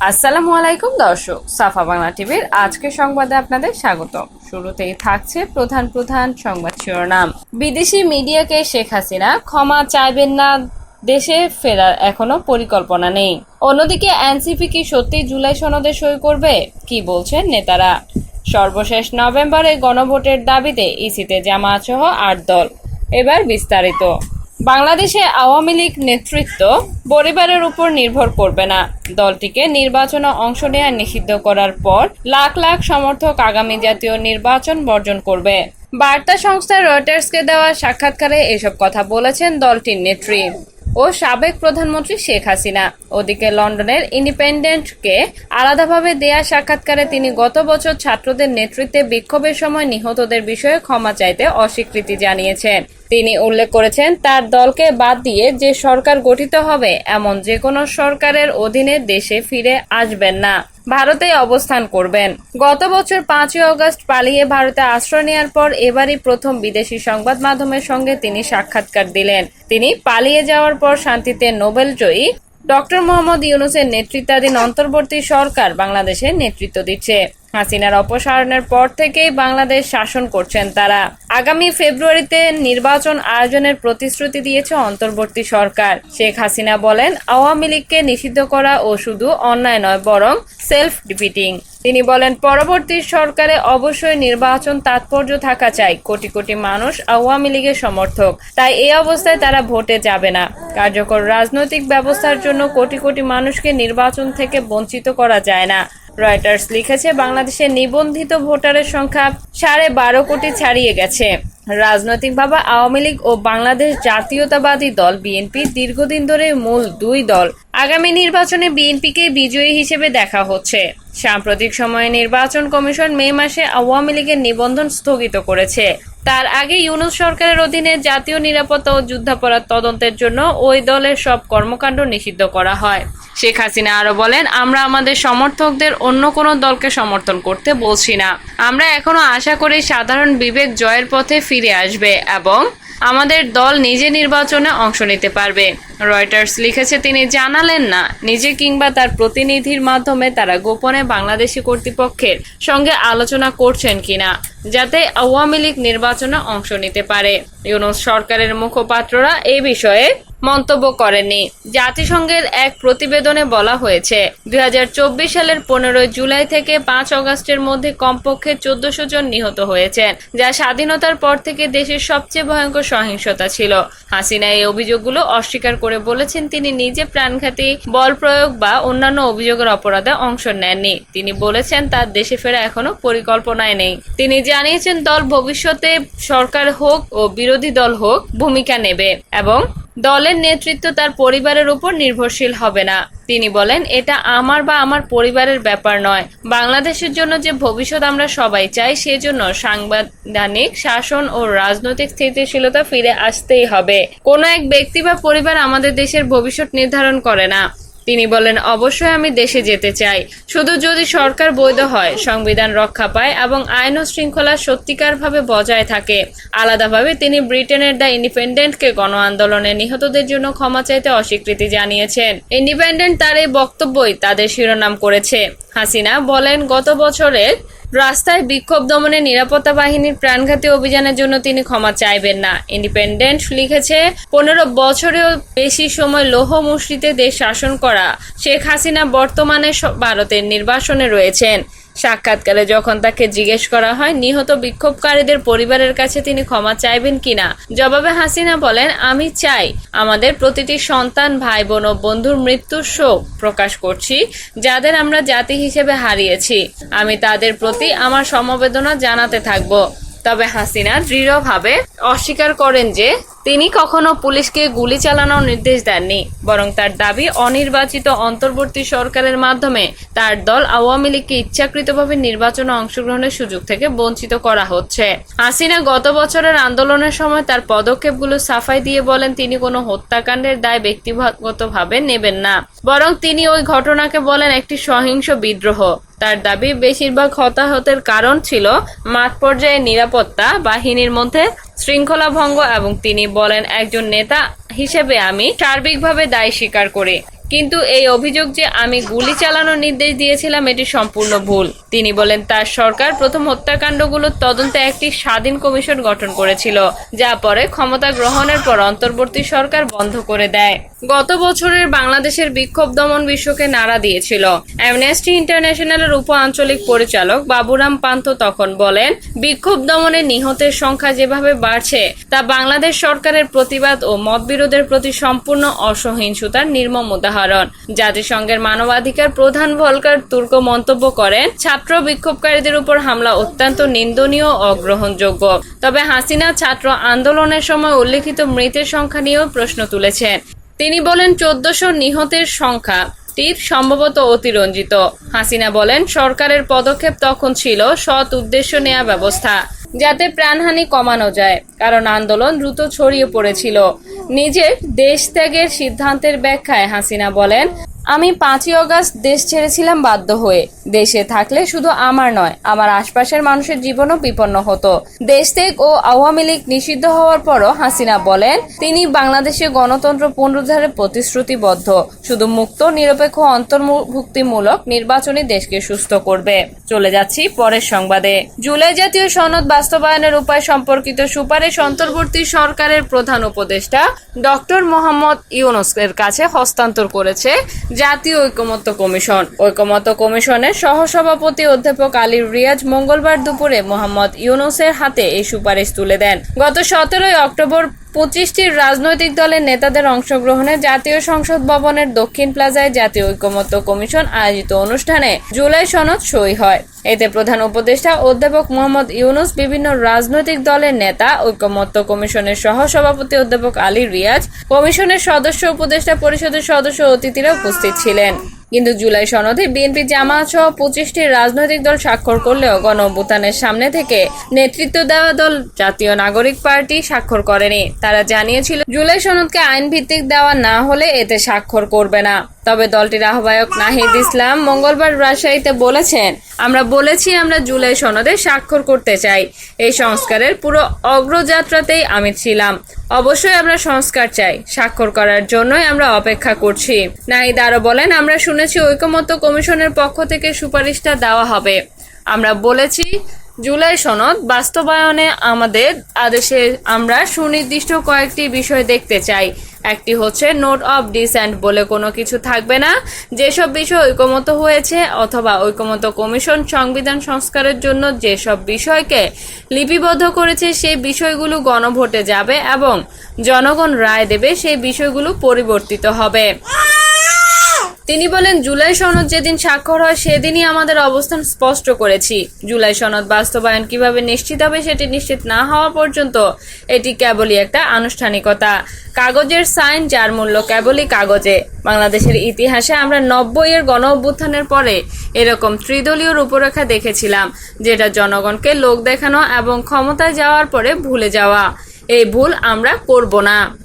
আসসালামু আলাইকুম, দর্শক সাফা বাংলা টিভির আজকের সংবাদে আপনাদের স্বাগত শুরুতেই থাকছে প্রধান প্রধান সংবাদ শিরোনাম। বিদেশি মিডিয়াকে শেখ হাসিনা ক্ষমা চাইবেন না, দেশে ফেরার এখনও পরিকল্পনা নেই। অন্যদিকে এনসিপি কি সত্যি জুলাই সনদে সই করবে, কি বলছেন নেতারা? সর্বশেষ নভেম্বরে গণভোটের দাবিতে ইসিতে জামায়াত সহ আট দল। এবার বিস্তারিত। বাংলাদেশে আওয়ামী লীগ নেতৃত্ব পরিবারের উপর নির্ভর করবে না। দলটিকে নির্বাচনে অংশ নেওয়া নিষিদ্ধ করার পর লাখ লাখ সমর্থক আগামী জাতীয় নির্বাচন বর্জন করবে। বার্তা সংস্থা রয়টার্সকে দেওয়া সাক্ষাৎকারে এসব কথা বলেছেন দলটির নেত্রী। ও সাবেক প্রধানমন্ত্রী শেখ হাসিনা। ওদিকে লন্ডনের ইন্ডিপেন্ডেন্টকে আলাদাভাবে দেয়া সাক্ষাৎকারে তিনি গত বছর ছাত্রদের নেতৃত্বে বিক্ষোভের সময় নিহতদের বিষয়ে ক্ষমা চাইতে অস্বীকৃতি জানিয়েছেন। তিনি উল্লেখ করেছেন, তার দলকে বাদ দিয়ে যে সরকার গঠিত হবে, এমন যে কোনো সরকারের অধীনে দেশে ফিরে আসবেন না। ভারতে অবস্থান করবেন। গত বছর পাঁচই অগস্ট পালিয়ে ভারতে আশ্রয় নেওয়ার পর এবারই প্রথম বিদেশি সংবাদ মাধ্যমের সঙ্গে তিনি সাক্ষাৎকার দিলেন। তিনি পালিয়ে যাওয়ার পর শান্তিতে নোবেল জয়ী ডক্টর মোহাম্মদ ইউনুসের নেতৃত্বাধীন অন্তর্বর্তী সরকার বাংলাদেশের নেতৃত্ব দিচ্ছে। হাসিনার অপসারণের পর থেকেই বাংলাদেশ শাসন করছেন তারা। আগামী ফেব্রুয়ারিতে নির্বাচন আয়োজনের প্রতিশ্রুতি দিয়েছে অন্তর্বর্তী সরকার। শেখ হাসিনা বলেন, আওয়ামী লীগকে নিষিদ্ধ করা ও শুধু অন্যায় নয়, বরং সেলফ ডিপিটিং তিনি বলেন, পরবর্তী সরকারে অবশ্যই নির্বাচন তাৎপর্য থাকা চাই। কোটি কোটি মানুষ আওয়ামী লীগের সমর্থক। তাই এই অবস্থায় তারা ভোটে যাবে না। কার্যকর রাজনৈতিক ব্যবস্থার জন্য কোটি কোটি মানুষকে নির্বাচন থেকে বঞ্চিত করা যায় না। রয়টার্স লিখেছে বাংলাদেশের নিবন্ধিত ভোটারের সংখ্যা সাড়ে বারো কোটি ছাড়িয়ে গেছে। রাজনৈতিকভাবে আওয়ামী লীগ ও বাংলাদেশ জাতীয়তাবাদী দল বিএনপি দীর্ঘদিন ধরে মূল দুই দল। আগামী নির্বাচনে বিএনপিকে বিজয়ী হিসেবে দেখা হচ্ছে। সাম্প্রতিক সময়ে নির্বাচন কমিশন মে মাসে আওয়ামী লীগের নিবন্ধন স্থগিত করেছে। তার আগে ইউনুস সরকারের অধীনে জাতীয় নিরাপত্তা ও যুদ্ধাপরাধ তদন্তের জন্য ওই দলের সব কর্মকাণ্ড নিষিদ্ধ করা হয়। শেখ হাসিনা আরও বলেন, আমরা আমাদের সমর্থকদের অন্য কোনো দলকে সমর্থন করতে বলছি না। আমরা এখনও আশা করি সাধারণ বিবেক জয়ের পথে ফিরে আসবে এবং আমাদের দল নিজে নির্বাচনে অংশ নিতে পারবে। রয়টার্স লিখেছে, তিনি জানালেন না, নিজে কিংবা তার প্রতিনিধির মাধ্যমে তারা গোপনে বাংলাদেশি কর্তৃপক্ষের সঙ্গে আলোচনা করছেন কিনা, যাতে আওয়ামী লীগ নির্বাচনে অংশ নিতে পারে। ইউনুস সরকারের মুখপাত্ররা এ বিষয়ে মন্তব্য করেননি। জাতিসংঘের এক প্রতিবেদনে বলা হয়েছে দু হাজার চব্বিশ সালের পনেরোই জুলাই থেকে পাঁচ অগস্টের মধ্যে কমপক্ষে চোদ্দশো জন নিহত হয়েছেন, যা স্বাধীনতার পর থেকে দেশের সবচেয়ে ভয়ঙ্কর সহিংসতা ছিল। হাসিনা এই অভিযোগগুলো অস্বীকার করে বলেছেন তিনি নিজে প্রাণঘাতী বল প্রয়োগ বা অন্যান্য অভিযোগের অপরাধে অংশ নেননি। তিনি বলেছেন, তার দেশে ফেরা এখনও পরিকল্পনায় নেই। তিনি জানিয়েছেন, দল ভবিষ্যতে সরকার হোক ও বিরোধী দল হোক ভূমিকা নেবে এবং দলের নেতৃত্ব তার পরিবারের উপর নির্ভরশীল হবে না। তিনি বলেন, এটা আমার বা আমার পরিবারের ব্যাপার নয়। বাংলাদেশের জন্য যে ভবিষ্যৎ আমরা সবাই চাই, সেজন্য সাংবিধানিক শাসন ও রাজনৈতিক স্থিতিশীলতা ফিরে আসতেই হবে। কোনো এক ব্যক্তি বা পরিবার আমাদের দেশের ভবিষ্যৎ নির্ধারণ করে না। তিনি বলেন, অবশ্যই আমি দেশে যেতে চাই। শুধু যদি সরকার বৈধ হয়, সংবিধান রক্ষা পায় এবং আইন ও শৃঙ্খলা সত্যিকারভাবে বজায় থাকে। আলাদাভাবে তিনি ব্রিটেনের দ্য ইন্ডিপেন্ডেন্টকে গণ আন্দোলনে নিহতদের জন্য ক্ষমা চাইতে অস্বীকৃতি জানিয়েছেন। ইন্ডিপেন্ডেন্ট তার এই বক্তব্যই তাদের শিরোনাম করেছে। হাসিনা বলেন, গত বছরের রাস্তায় বিক্ষোভ দমনে নিরাপত্তা বাহিনীর প্রাণঘাতী অভিযানের জন্য তিনি ক্ষমা চাইবেন না। ইন্ডিপেন্ডেন্ট লিখেছে, পনেরো বছরেও বেশি সময় লৌহ মুষ্টিতে দেশ শাসন করা। শেখ হাসিনা বর্তমানে ভারতের নির্বাসনে রয়েছেন। সাক্ষাৎকারে যখন তাকে জিজ্ঞেস করা হয়, নিহত বিক্ষোভকারীদের পরিবারের কাছে তিনি ক্ষমা চাইবেন কিনা? জবাবে হাসিনা বলেন, আমি চাই আমাদের প্রতিটি সন্তান ভাই বোন ও বন্ধুর মৃত্যুর শোক প্রকাশ করছি, যাদের আমরা জাতি হিসেবে হারিয়েছি। আমি তাদের প্রতি আমার সমবেদনা জানাতে থাকব। তবে হাসিনা দৃঢ়ভাবে অস্বীকার করেন যে তিনি কখনো পুলিশকে গুলি চালানোর নির্দেশ দেননি, বরং তার দাবি অনির্বাচিত অন্তর্বর্তী সরকারের মাধ্যমে তার দল আওয়ামী লীগকে ইচ্ছাকৃতভাবে নির্বাচনে অংশগ্রহণের সুযোগ থেকে বঞ্চিত করা হচ্ছে। হাসিনা গত বছরের আন্দোলনের সময় তার পদক্ষেপগুলো সাফাই দিয়ে বলেন, তিনি কোনো হত্যাকাণ্ডের দায় ব্যক্তিগতভাবে নেবেন না। বরং তিনি ওই ঘটনাকে বলেন, একটি সহিংস বিদ্রোহ। তার দাবি বেশিরভাগ হতাহতের কারণ ছিল মাঠ পর্যায়ে নিরাপত্তা, বাহিনীর মধ্যে শৃঙ্খলা ভঙ্গ এবং তিনি বলেন, একজন নেতা হিসেবে আমি সার্বিকভাবে দায় স্বীকার করি। কিন্তু এই অভিযোগ যে আমি গুলি চালানোর নির্দেশ দিয়েছিলাম, এটি সম্পূর্ণ ভুল। তিনি বলেন, তার সরকার প্রথম হত্যাকাণ্ডগুলোর তদন্তে একটি স্বাধীন কমিশন গঠন করেছিল, যা পরে ক্ষমতা গ্রহণের পর অন্তর্বর্তী সরকার বন্ধ করে দেয়। গত বছরের বাংলাদেশের বিক্ষোভ দমন বিশ্বকে নাড়া দিয়েছিল। অ্যামনেস্টি ইন্টারন্যাশনালের উপ আঞ্চলিক পরিচালক বাবুরাম পান্ত তখন বলেন, বিক্ষোভ দমনে নিহতের সংখ্যা যেভাবে বাড়ছে, তা বাংলাদেশ সরকারের প্রতিবাদ ও মতবিরোধের প্রতি সম্পূর্ণ অসহিংসতার নির্মম উদাহরণ জাতিসংঘের মানবাধিকার প্রধান ভলকার তুর্ক মন্তব্য করেন, ছাত্র বিক্ষোভকারীদের উপর হামলা অত্যন্ত নিন্দনীয় অগ্রহণযোগ্য। তবে হাসিনা ছাত্র আন্দোলনের সময় উল্লেখিত মৃতের সংখ্যা নিয়েও প্রশ্ন তুলেছেন। তিনি বলেন, চোদ্দশো নিহতের সংখ্যা টিপ সম্ভবত অতিরঞ্জিত। হাসিনা বলেন, সরকারের পদক্ষেপ তখন ছিল সৎ উদ্দেশ্য নেয়া ব্যবস্থা, যাতে প্রাণহানি কমানো যায়, কারণ আন্দোলন দ্রুত ছড়িয়ে পড়েছিল। নিজের দেশ ত্যাগের সিদ্ধান্তের ব্যাখ্যায় হাসিনা বলেন আমি পাঁচই অগাস্ট দেশ ছেড়েছিলাম বাধ্য হয়ে। দেশে থাকলে শুধু আমার নয়, আমার আশপাশের মানুষের জীবনও বিপন্ন হতো। দেশ ত্যাগ ও আওয়ামী লীগ নিষিদ্ধ হওয়ার পরও হাসিনা বলেন, তিনি বাংলাদেশে গণতন্ত্র পুনরুদ্ধারে প্রতিশ্রুতিবদ্ধ। শুধু মুক্ত, নিরপেক্ষ, অন্তর্ভুক্তিমূলক নির্বাচনী দেশকে সুস্থ করবে। চলে যাচ্ছি পরের সংবাদে। জুলাই জাতীয় সনদ বাস্তবায়নের উপায় সম্পর্কিত সুপারিশ অন্তর্বর্তী সরকারের প্রধান উপদেষ্টা ডক্টর মোহাম্মদ ইউনুসের কাছে হস্তান্তর করেছে জাতীয় ঐকমত্য কমিশন। ঐকমত্য কমিশনের সহসভাপতি অধ্যাপক আলী রিয়াজ মঙ্গলবার দুপুরে মোহাম্মদ ইউনুসের হাতে এই সুপারিশ তুলে দেন। গত সতেরোই অক্টোবর পঁচিশটির রাজনৈতিক দলের নেতাদের অংশগ্রহণে জাতীয় সংসদ ভবনের দক্ষিণ প্লাজায় জাতীয় ঐকমত্য কমিশন আয়োজিত অনুষ্ঠানে জুলাই সনদ সই হয়। এতে প্রধান উপদেষ্টা অধ্যাপক মোহাম্মদ ইউনুস, বিভিন্ন রাজনৈতিক দলের নেতা ঐকমত্য কমিশনের সহসভাপতি অধ্যাপক আলী রিয়াজ, কমিশনের সদস্য, উপদেষ্টা পরিষদের সদস্য অতিথিরা উপস্থিত ছিলেন। কিন্তু জুলাই সনদে বিএনপি জামায়াত সহ পঁচিশটি রাজনৈতিক দল স্বাক্ষর করলেও গণ অভ্যুত্থানের সামনে থেকে নেতৃত্ব দেওয়া দল জাতীয় নাগরিক পার্টি স্বাক্ষর করেনি। তারা জানিয়েছিল, জুলাই সনদকে আইন ভিত্তিক দেওয়া না হলে এতে স্বাক্ষর করবে না। তবে দলটির আহ্বায়ক নাহিদ ইসলাম মঙ্গলবার রাজশাহীতে বলেছেন, আমরা বলেছি আমরা জুলাই সনদে স্বাক্ষর করতে চাই। এই সংস্কারের পুরো অগ্রযাত্রাতেই আমি ছিলাম। অবশ্যই আমরা সংস্কার চাই, স্বাক্ষর করার জন্যই আমরা অপেক্ষা করছি। নাহিদ আরও বলেন, আমরা শুনেছি ঐকমত্য কমিশনের পক্ষ থেকে সুপারিশটা দেওয়া হবে। আমরা বলেছি, জুলাই সনদ বাস্তবায়নে আমাদের আদেশে আমরা সুনির্দিষ্ট কয়েকটি বিষয় দেখতে চাই। একটি হচ্ছে নোট অফ ডিসেন্ট বলে কোনো কিছু থাকবে না। যেসব বিষয় ঐকমত হয়েছে অথবা ঐকমত কমিশন সংবিধান সংস্কারের জন্য যেসব বিষয়কে লিপিবদ্ধ করেছে, সেই বিষয়গুলো গণভোটে যাবে এবং জনগণ রায় দেবে, সেই বিষয়গুলো পরিবর্তিত হবে। তিনি বলেন, জুলাই সনদ যেদিন স্বাক্ষর হয়, সেদিনই আমাদের অবস্থান স্পষ্ট করেছি। জুলাই সনদ বাস্তবায়ন কীভাবে নিশ্চিত হবে, সেটি নিশ্চিত না হওয়া পর্যন্ত এটি কেবলই একটা আনুষ্ঠানিকতা। কাগজের সাইন, যার মূল্য কেবলই কাগজে। বাংলাদেশের ইতিহাসে আমরা নব্বই এর গণ অভ্যুত্থানের পরে এরকম ত্রিদলীয় রূপরেখা দেখেছিলাম, যেটা জনগণকে লোক দেখানো এবং ক্ষমতায় যাওয়ার পরে ভুলে যাওয়া। এই ভুল আমরা করব না।